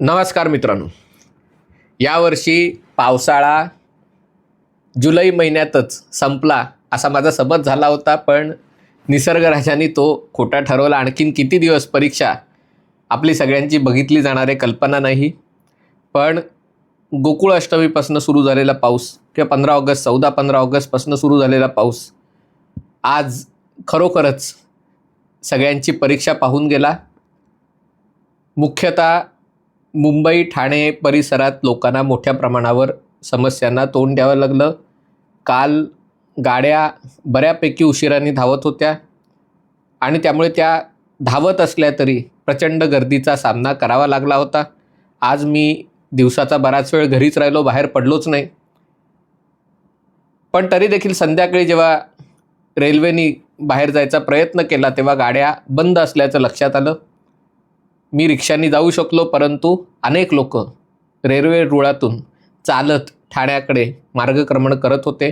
नमस्कार मित्रांनो. यावर्षी पावसाळा जुलै महिन्यातच संपला असा माझा समज झाला होता पण निसर्गराजाने तो खोटा ठरवला. आणखीन किती दिवस परीक्षा आपली सगळ्यांची बघितली जाणार आहे कल्पना नाही. पण गोकुळ अष्टमीपासून सुरू झालेला पाऊस किंवा पंधरा ऑगस्ट चौदा पंधरा ऑगस्टपासून सुरू झालेला पाऊस आज खरोखरच सगळ्यांची परीक्षा पाहून गेला. मुख्यतः मुंबई ठाणे परिसरात लोकांना मोठ्या प्रमाणावर समस्यांना तोंड द्यावं लागलं. काल गाड्या बऱ्यापैकी उशिराने धावत होत्या. आणि त्यामुळे त्या धावत असल्या तरी प्रचंड गर्दीचा सामना करावा लागला होता. आज मी दिवसाचा बराच वेळ घरीच राहिलो बाहेर पडलोच नाही. पण तरी देखील संध्याकाळी जेव्हा रेल्वेनी बाहेर जायचा प्रयत्न केला तेव्हा गाड्या बंद असल्याचं लक्षात आलं. मी रिक्षाने जाऊ शकलो परंतु अनेक लोक रेल्वे रुळातून चालत ठाण्याकडे मार्गक्रमण करत होते.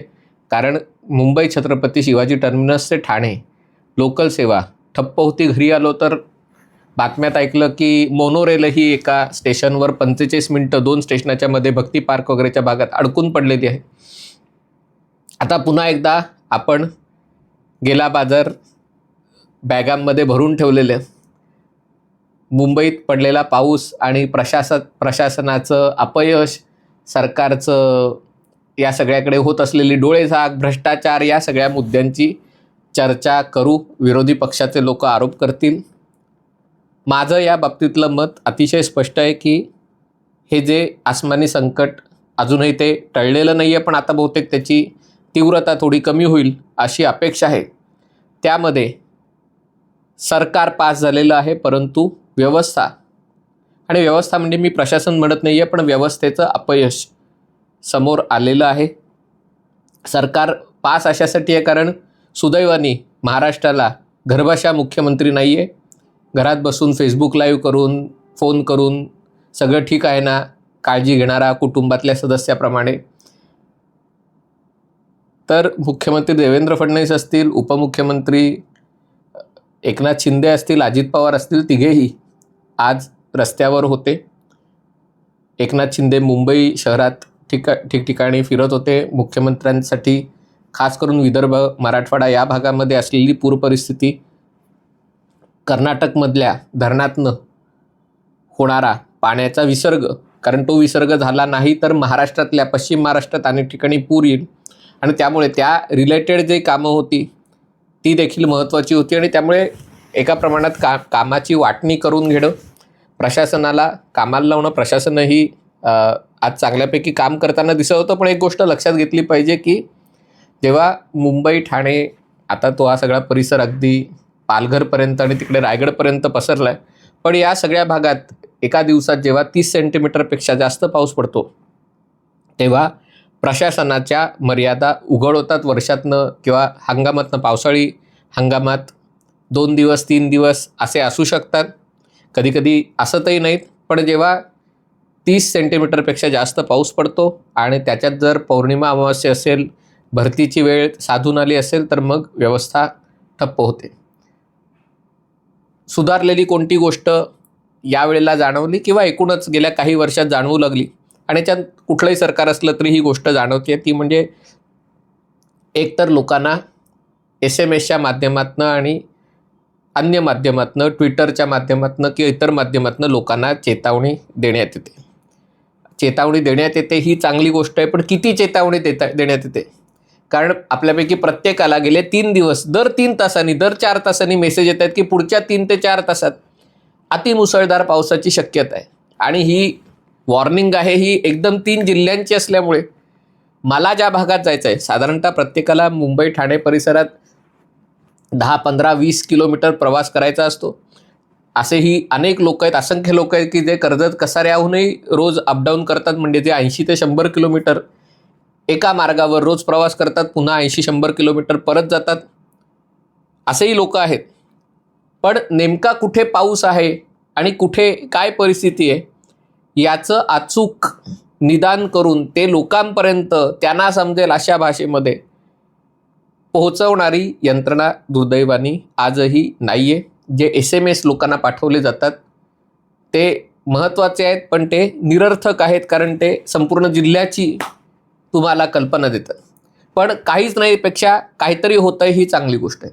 कारण मुंबई छत्रपती शिवाजी टर्मिनस ते ठाणे लोकल सेवा ठप्प होती घरी आलो तर बातम्यात ऐकलं की मोनोरेलही एका स्टेशनवर पंचेचाळीस मिनटं दोन स्टेशनाच्या मध्ये भक्ती पार्क वगैरेच्या भागात अडकून पडलेली आहे. आता पुन्हा एकदा आपण गेला बाजार बॅगांमध्ये भरून ठेवलेले. मुंबईत पडलेला पाऊस आणि प्रशासन प्रशासनाचं अपयश सरकारचं या सगळ्याकडे होत असलेली डोळेझाक भ्रष्टाचार या सगळ्या मुद्द्यांची चर्चा करू विरोधी पक्षाचे लोक आरोप करतील. माझं या बाबतीतलं मत अतिशय स्पष्ट आहे की हे जे आसमानी संकट अजूनही ते टळलेलं नाही आहे पण आता बहुतेक त्याची तीव्रता थोडी कमी होईल अशी अपेक्षा आहे. त्यामध्ये सरकार पास झालेलं आहे परंतु व्यवस्था. आणि व्यवस्था म्हणजे मी प्रशासन म्हणत नाही आहे पण व्यवस्थेचं अपयश समोर आलेलं आहे. सरकार पास अशासाठी आहे कारण सुदैवाने महाराष्ट्राला घरभाषा मुख्यमंत्री नाही आहे घरात बसून फेसबुक लाईव्ह करून फोन करून सगळं ठीक आहे ना? काळजी घेणारा कुटुंबातल्या सदस्याप्रमाणे. तर मुख्यमंत्री देवेंद्र फडणवीस असतील उपमुख्यमंत्री एकनाथ शिंदे असतील अजित पवार असतील तिघेही आज रस्त्यावर होते. एकनाथ शिंदे मुंबई शहरात ठिका ठिकठिकाणी फिरत होते. मुख्यमंत्र्यांसाठी खास करून विदर्भ मराठवाडा या भागामध्ये असलेली पूर परिस्थिती कर्नाटकमधल्या धरणातनं होणारा पाण्याचा विसर्ग कारण तो विसर्ग झाला नाही तर महाराष्ट्रातल्या पश्चिम महाराष्ट्रात अनेक ठिकाणी पूर येईल. आणि त्यामुळे त्या रिलेटेड जे कामं होती ती देखील महत्त्वाची होती. आणि त्यामुळे एका प्रमाणात का कामाची वाटणी करून घेणं प्रशासनाला कामाला लावणं प्रशासनही आज चांगल्यापैकी काम करताना दिसत होतं पण एक गोष्ट लक्षात घेतली पाहिजे की जेव्हा मुंबई ठाणे आता तो हा सगळा परिसर अगदी पालघरपर्यंत आणि तिकडे रायगडपर्यंत पसरला आहे पण या सगळ्या भागात एका दिवसात जेव्हा तीस सेंटीमीटरपेक्षा जास्त पाऊस पडतो तेव्हा प्रशासनाच्या मर्यादा उघड होतात वर्षातनं किंवा हंगामातनं. पावसाळी हंगामात दोन दिवस तीन दिवस असे असू शकतात. कधीकधी असतही नाहीत पण जेव्हा तीस सेंटीमीटरपेक्षा जास्त पाऊस पडतो आणि त्याच्यात जर पौर्णिमा अमावास्या असेल भरतीची वेळ साधून आली असेल तर मग व्यवस्था ठप्प होते. सुधारलेली कोणती गोष्ट यावेळेला जाणवली किंवा एकूणच गेल्या काही वर्षात जाणवू लागली? आणि त्यात कुठलंही सरकार असलं तरी ही गोष्ट जाणवते. ती म्हणजे एकतर लोकांना एस एम एसच्या माध्यमातनं आणि अन्य माध्यमातनं ट्विटरच्या माध्यमातनं किंवा इतर माध्यमातनं लोकांना चेतावणी देण्यात येते. चेतावणी देण्यात येते ही चांगली गोष्ट आहे पण किती चेतावणी देता देण्यात येते? कारण आपल्यापैकी प्रत्येकाला गेले तीन दिवस दर तीन तासांनी दर चार तासांनी मेसेज येत आहेत की पुढच्या तीन ते चार तासात अतिमुसळधार पावसाची शक्यता आहे. आणि ही वॉर्निंग आहे ही एकदम तीन जिल्ह्यांची असल्यामुळे मला ज्या भागात जायचं आहे साधारणतः प्रत्येकाला मुंबई ठाणे परिसरात दहा पंधरा वीस किलोमीटर प्रवास करायचा असतो. असेही अनेक लोक आहेत असंख्य लोक आहेत की जे कर्जत कसाऱ्याहूनही रोज अपडाऊन करतात म्हणजे ते ऐंशी ते शंभर किलोमीटर एका मार्गावर रोज प्रवास करतात पुन्हा ऐंशी शंभर किलोमीटर परत जातात. असेही लोक आहेत. पण नेमका कुठे पाऊस आहे आणि कुठे काय परिस्थिती आहे याचं अचूक निदान करून ते लोकांपर्यंत त्यांना समजेल अशा भाषेमध्ये पोहोचवणारी यंत्रणा दुर्दैवानी आजही नाही आहे जे एस एम एस लोकांना पाठवले जातात ते महत्त्वाचे आहेत पण ते निरर्थक आहेत कारण ते संपूर्ण जिल्ह्याची तुम्हाला कल्पना देतं पण काहीच नाहीपेक्षा काहीतरी होतं ही चांगली गोष्ट आहे.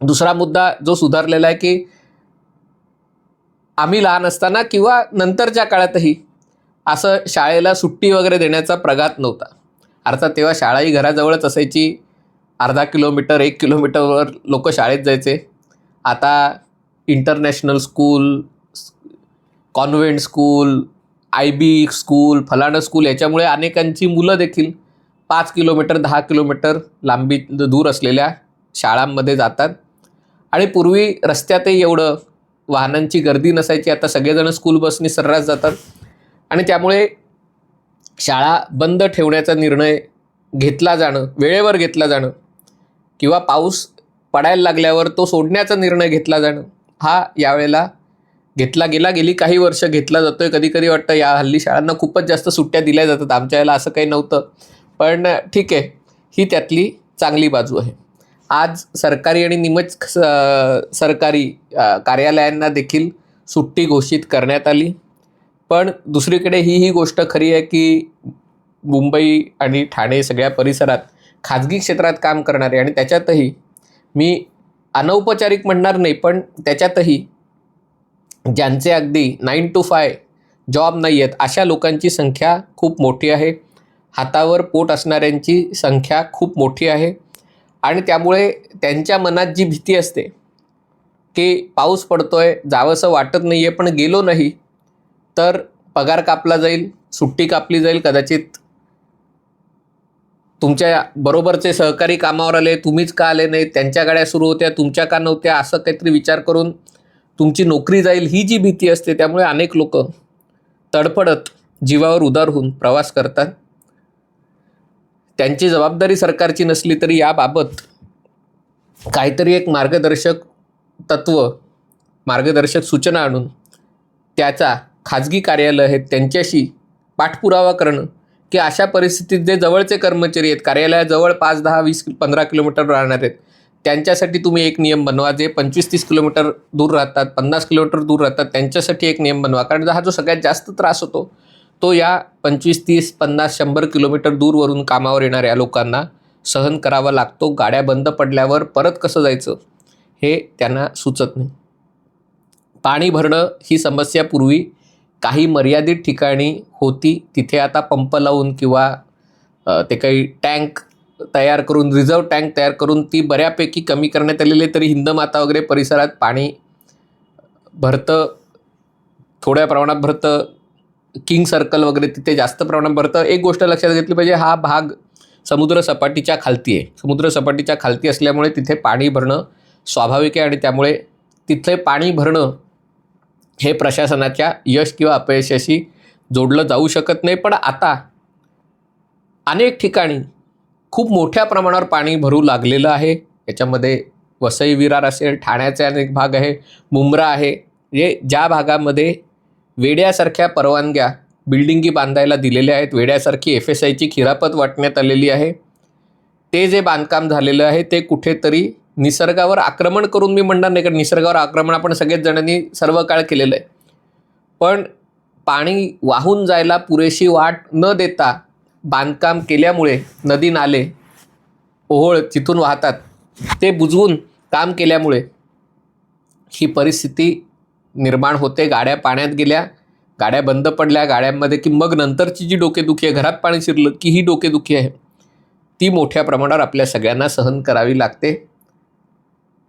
दुसरा मुद्दा जो सुधारलेला आहे की आम्ही लहान असताना किंवा नंतरच्या काळातही असं शाळेला सुट्टी वगैरे देण्याचा प्रघात नव्हता. अर्थात तेव्हा शाळाही घराजवळच असायची. अर्धा किलोमीटर एक किलोमीटरवर लोक शाळेत जायचे. आता international school convent school I B school फलाणं school याच्यामुळे अनेकांची मुलं देखील पाच किलोमीटर दहा किलोमीटर लांबी दूर असलेल्या शाळांमध्ये जातात. आणि पूर्वी रस्त्यातही एवढं वाहनांची गर्दी नसायची. आता सगळेजण स्कूल बसनी सर्रास जातात. आणि त्यामुळे शाळा बंद ठेवण्याचा निर्णय घेतला जाणं वेळेवर घेतला जाणं किंवा पाऊस पडायला लागल्यावर तो सोडण्याचा निर्णय घेतला जाणं. हा यावेळेला घेतला गेला गेली काही वर्ष घेतला जातोय. कधी कधी वाटतं या हल्ली शाळांना खूपच जास्त सुट्ट्या दिल्या जातात. आमच्या याला असं काही नव्हतं. पण ठीक आहे ही त्यातली चांगली बाजू आहे. आज सरकारी आणि निमच स- सरकारी कार्यालयांना देखील सुट्टी घोषित करण्यात आली. पण दुसरीकडे ही ही गोष्ट खरी आहे की मुंबई आणि ठाणे सगळ्या परिसरात खाजगी क्षेत्रात काम करणारे आणि त्याच्यातही मी अनौपचारिक म्हणणार नाही पण त्याच्यातही ज्यांचे अगदी नाईन टू फाय जॉब नाही आहेत अशा लोकांची संख्या खूप मोठी आहे. हातावर पोट असणाऱ्यांची संख्या खूप मोठी आहे. आणि त्यामुळे त्यांच्या मनात जी भीती असते की पाऊस पडतो आहे जावंसं वाटत नाही आहे पण गेलो नाही तर पगार कापला जाईल सुट्टी कापली जाईल कदाचित तुमच्या बरोबरचे सहकारी कामावर आले तुम्हीच का आले नाही? त्यांच्या गाड्या सुरू होत्या तुमच्या का नव्हत्या? असं काहीतरी विचार करून तुमची नोकरी जाईल ही जी भीती असते त्यामुळे अनेक लोक तडफडत जीवावर उदार होऊन प्रवास करतात. त्यांची जबाबदारी सरकारची नसली तरी याबाबत काहीतरी एक मार्गदर्शक तत्व मार्गदर्शक सूचना आणून त्याचा खाजगी कार्यालय आहेत त्यांच्याशी पाठपुरावा करणं की अशा परिस्थितीत जे जवळचे कर्मचारी आहेत कार्यालयाजवळ पाच दहा वीस पंधरा किलोमीटर राहणार आहेत त्यांच्यासाठी तुम्ही एक नियम बनवा. जे पंचवीस तीस किलोमीटर दूर राहतात पन्नास किलोमीटर दूर राहतात त्यांच्यासाठी एक नियम बनवा. कारण हा जो सगळ्यात जास्त त्रास होतो तो या पंचवीस तीस पन्नास शंभर किलोमीटर दूरवरून कामावर येणाऱ्या लोकांना सहन करावा लागतो. गाड्या बंद पडल्यावर परत कसं जायचं हे त्यांना सुचत नाही. पाणी भरणं ही समस्या पूर्वी काही मर्यादित ठिकाणी होती तिथे आता पंप लावून किंवा ते काही टँक तयार करून रिझर्व टँक तयार करून ती बऱ्यापैकी कमी करण्यात आलेली आहे तरी हिंदमाता वगैरे परिसरात पाणी भरतं थोड्या प्रमाणात भरतं किंग सर्कल वगैरे तिथे जास्त प्रमाणात भरतं. एक गोष्ट लक्षात घेतली पाहिजे हा भाग समुद्र सपाटीच्या खालती आहे. समुद्र सपाटीच्या खालती असल्यामुळे तिथे पाणी भरणं स्वाभाविक आहे आणि त्यामुळे तिथे पाणी भरणं हे प्रशासनाच्या यश किंवा अपयशाशी जोडलं जाऊ शकत नाही. पण आता अनेक ठिकाणी खूप मोठ्या प्रमाणावर पाणी भरू लागलेलं आहे. याच्यामध्ये वसई विरार असेल ठाण्याचे अनेक भाग आहे मुंब्रा आहे. जे ज्या भागामध्ये वेड्यासारख्या परवानग्या बिल्डिंगी बांधायला दिलेल्या आहेत वेड्यासारखी एफ एस आयची खिरापत वाटण्यात आलेली आहे. ते जे बांधकाम झालेलं आहे ते कुठेतरी निसर्गावर आक्रमण करून मी म्हणणार नाही कारण निसर्गावर आक्रमण आपण सगळेच जणांनी सर्व काळ केलेलं आहे. पण पाणी वाहून जायला पुरेशी वाट न देता बांधकाम केल्यामुळे नदी नाले ओहोळ जिथून वाहतात ते बुजवून काम केल्यामुळे ही परिस्थिती निर्माण होते. गाड्या पाण्यात गेल्या गाड्या बंद पडल्या गाड्यांमध्ये की मग नंतरची जी डोकेदुखी आहे घरात पाणी शिरलं की ही डोकेदुखी आहे ती मोठ्या प्रमाणावर आपल्या सगळ्यांना सहन करावी लागते.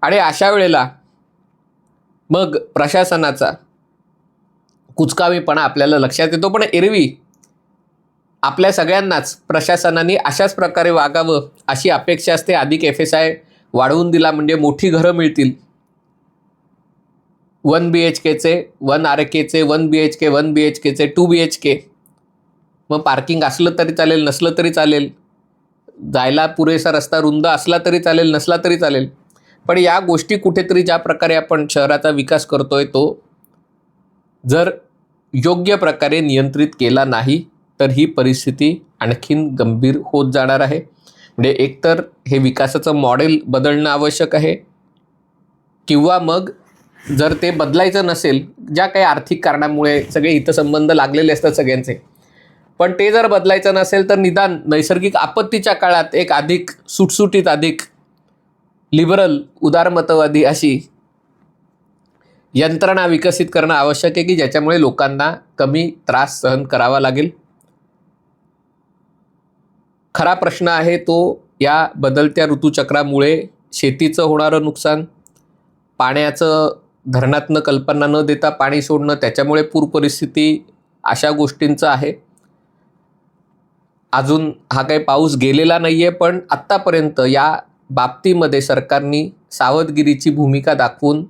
आणि अशा वेळेला मग प्रशासनाचा कुचकावीपणा आपल्याला लक्षात येतो. पण एरवी आपल्या सगळ्यांनाच प्रशासनाने अशाच प्रकारे वागावं अशी अपेक्षा असते. अधिक एफ एस आय वाढवून दिला म्हणजे मोठी घरं मिळतील. वन बी एच केचे वन आर केचे one B H K one B H केचे टू बी एच के मग पार्किंग असलं तरी चालेल नसलं तरी चालेल. जायला पुरेसा रस्ता रुंद असला तरी चालेल नसला तरी चालेल. पण या गोष्टी कुठेतरी ज्या प्रकारे आपण शहराचा विकास करतोय तो जर योग्य प्रकारे नियंत्रित केला नाही तर ही परिस्थिती आणखीन गंभीर होत जाणार आहे. म्हणजे एकतर हे विकासाचं मॉडेल बदलणं आवश्यक आहे किंवा मग जर ते बदलायचं नसेल ज्या काही आर्थिक कारणामुळे सगळे हितसंबंध लागलेले असतात सगळ्यांचे पण ते जर बदलायचं नसेल तर निदान नैसर्गिक आपत्तीच्या काळात एक अधिक सुटसुटीत अधिक लिबरल उदारमतवादी अशी यंत्रणा विकसित करणं आवश्यक आहे की ज्याच्यामुळे लोकांना कमी त्रास सहन करावा लागेल? खरा प्रश्न आहे तो या बदलत्या ऋतूचक्रामुळे शेतीचं होणारं नुकसान पाण्याचं धरणातनं कल्पना न देता पाणी सोडणं त्याच्यामुळे पूर परिस्थिती अशा गोष्टींचं आहे. अजून हा काही पाऊस गेलेला नाही आहे पण आत्तापर्यंत या बाबतीमध्ये सरकारनी सावधगिरीची भूमिका दाखवून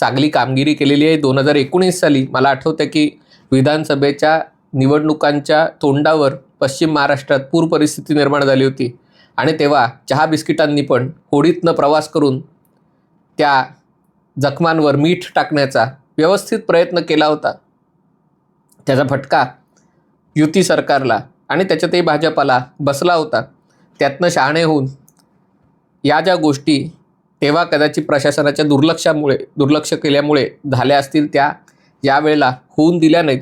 चांगली कामगिरी केलेली आहे. दोन हजार एकोणीस साली मला आठवतं की विधानसभेच्या निवडणुकांच्या तोंडावर पश्चिम महाराष्ट्रात पूर परिस्थिती निर्माण झाली होती. आणि तेव्हा चहा बिस्किटांनी पण होडीतनं प्रवास करून त्या जखमांवर मीठ टाकण्याचा व्यवस्थित प्रयत्न केला होता. त्याचा फटका युती सरकारला आणि त्याच्यातही भाजपाला बसला होता. त्यातनं शहाणे होऊन या ज्या गोष्टी तेव्हा कदाचित प्रशासनाच्या दुर्लक्षामुळे दुर्लक्ष केल्यामुळे झाल्या असतील त्या यावेळेला होऊन दिल्या नाहीत.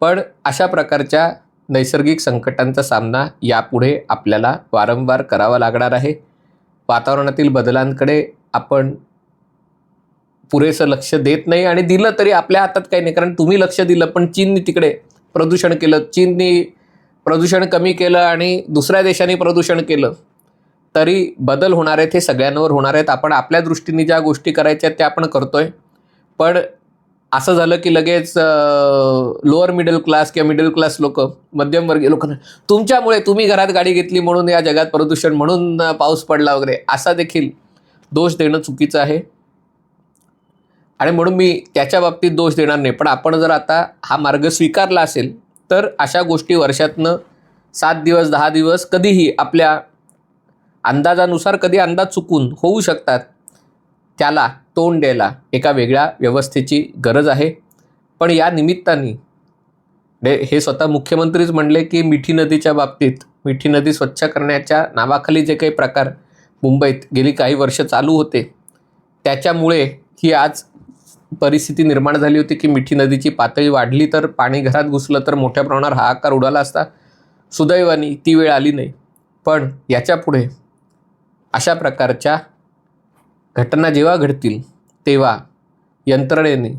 पण अशा प्रकारच्या नैसर्गिक संकटांचा सामना यापुढे आपल्याला वारंवार करावा लागणार आहे. वातावरणातील बदलांकडे आपण पुरेसं लक्ष देत नाही आणि दिलं तरी आपल्या हातात काही नाही. कारण तुम्ही लक्ष दिलं पण चीनने तिकडे प्रदूषण केलं चीनने प्रदूषण कमी केलं आणि दुसऱ्या देशांनी प्रदूषण केलं. तरी बदल होणार आहेत हे सगळ्यांवर होणार आहेत. आपण आपल्या दृष्टीने ज्या गोष्टी करायच्या आहेत त्या आपण करतोय. पण असं झालं की लगेच लोअर मिडल क्लास किंवा मिडल क्लास लोक मध्यमवर्गीय लोकांना तुमच्यामुळे तुम्ही घरात गाडी घेतली म्हणून या जगात प्रदूषण म्हणून पाऊस पडला वगैरे. असा देखील दोष देणं चुकीचं आहे. आणि म्हणून मी त्याच्या बाबतीत दोष देणार नाही. पण आपण जर आता हा मार्ग स्वीकारला असेल तर अशा गोष्टी वर्षातनं सात दिवस दहा दिवस कधीही आपल्या अंदाजानुसार कधी अंदाज चुकून होऊ शकतात त्याला तोंड द्यायला एका वेगळ्या व्यवस्थेची गरज आहे. पण या निमित्ताने हे- हे स्वतः मुख्यमंत्रीच म्हणले की मिठी नदीच्या बाबतीत मिठी नदी स्वच्छ करण्याच्या नावाखाली जे काही प्रकार मुंबईत गेली काही वर्ष चालू होते त्याच्यामुळे ही आज परिस्थिती निर्माण झाली होती की मिठी नदीची पातळी वाढली तर पाणी घरात घुसलं तर मोठ्या प्रमाणावर हाहाकार उडाला असता. सुदैवानी ती वेळ आली नाही. पण याच्यापुढे अशा प्रकारच्या घटना जेव्हा घडतील तेव्हा यंत्रणेने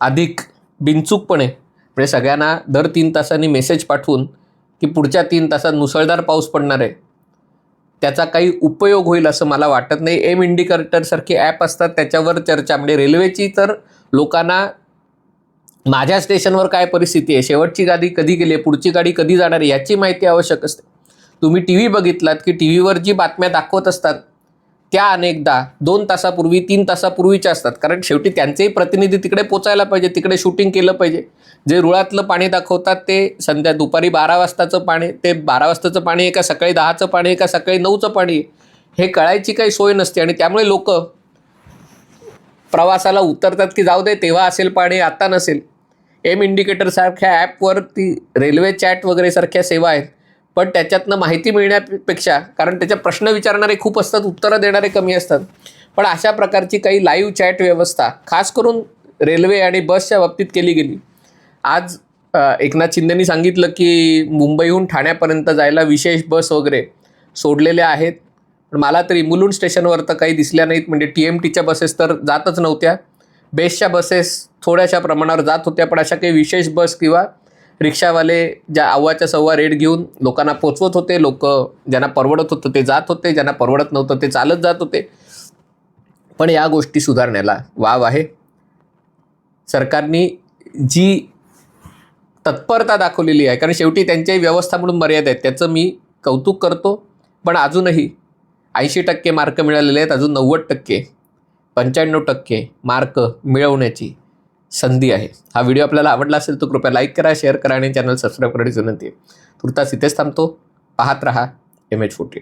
अधिक बिनचूकपणे म्हणजे सगळ्यांना दर तीन तासांनी मेसेज पाठवून की पुढच्या तीन तासात मुसळधार पाऊस पडणार आहे त्याचा काही उपयोग होईल असं मला वाटत नाही. एम इंडिकेटरसारखे ॲप असतात त्याच्यावर चर्चा. म्हणजे रेल्वेची तर लोकांना माझ्या स्टेशनवर काय परिस्थिती आहे? शेवटची गाडी कधी गेली आहे? पुढची गाडी कधी जाणार आहे? याची माहिती आवश्यक असते. तुम्ही टी व्ही बघितलात की टी व्हीवर जी बातम्या दाखवत असतात त्या अनेकदा दोन तासापूर्वी तीन तासापूर्वीच्या असतात. कारण शेवटी त्यांचेही प्रतिनिधी तिकडे पोचायला पाहिजे तिकडे शूटिंग केलं पाहिजे. जे रुळातलं पाणी दाखवतात ते संध्या दुपारी बारा वाजताचं पाणी ते बारा वाजताचं पाणी आहे का सकाळी दहाचं पाणी आहे का सकाळी नऊचं पाणी आहे? हे कळायची काही सोय नसते. आणि त्यामुळे लोक प्रवासाला उतरतात की जाऊ दे तेव्हा असेल पाणी आता नसेल. एम इंडिकेटरसारख्या ॲपवर ती रेल्वे चॅट वगैरे सारख्या सेवा आहेत. पण त्याच्यातनं माहिती मिळण्यापेक्षा कारण त्याच्या प्रश्न विचारणारे खूप असतात उत्तरं देणारे कमी असतात. पण अशा प्रकारची काही लाईव्ह चॅट व्यवस्था खास करून रेल्वे आणि बसच्या बाबतीत केली गेली. आज एकनाथ शिंदेनी सांगितलं की मुंबईहून ठाण्यापर्यंत जायला विशेष बस वगैरे सोडलेल्या आहेत. पण मला तरी मुलुंड स्टेशनवर तर काही दिसल्या नाहीत म्हणजे टी एम टीच्या बसेस तर जातच नव्हत्या. बेसच्या बसेस थोड्याशा प्रमाणावर जात होत्या पण अशा काही विशेष बस किंवा रिक्षावाले ज्या अव्वाच्या सव्वा रेट घेऊन लोकांना पोचवत होते लोक ज्यांना परवडत होतं ते जात होते ज्यांना परवडत नव्हतं ते चालत जात होते. पण या गोष्टी सुधारण्याला वाव आहे. सरकारनी जी तत्परता दाखवलेली आहे कारण शेवटी त्यांच्याही व्यवस्था म्हणून मर्यादा आहेत त्याचं मी कौतुक करतो. पण अजूनही ऐंशी टक्के मार्क मिळालेले आहेत अजून नव्वद टक्के पंच्याण्णव टक्के मार्क मिळवण्याची. संधी आहे. हा व्हिडिओ आपल्याला आवडला असेल तर कृपया लाईक करा शेअर करा आणि चॅनल सबस्क्राईब करण्याची विनंती आहे. तुर्तास इथेच थांबतो. पाहत रहा एम एच फोर्टी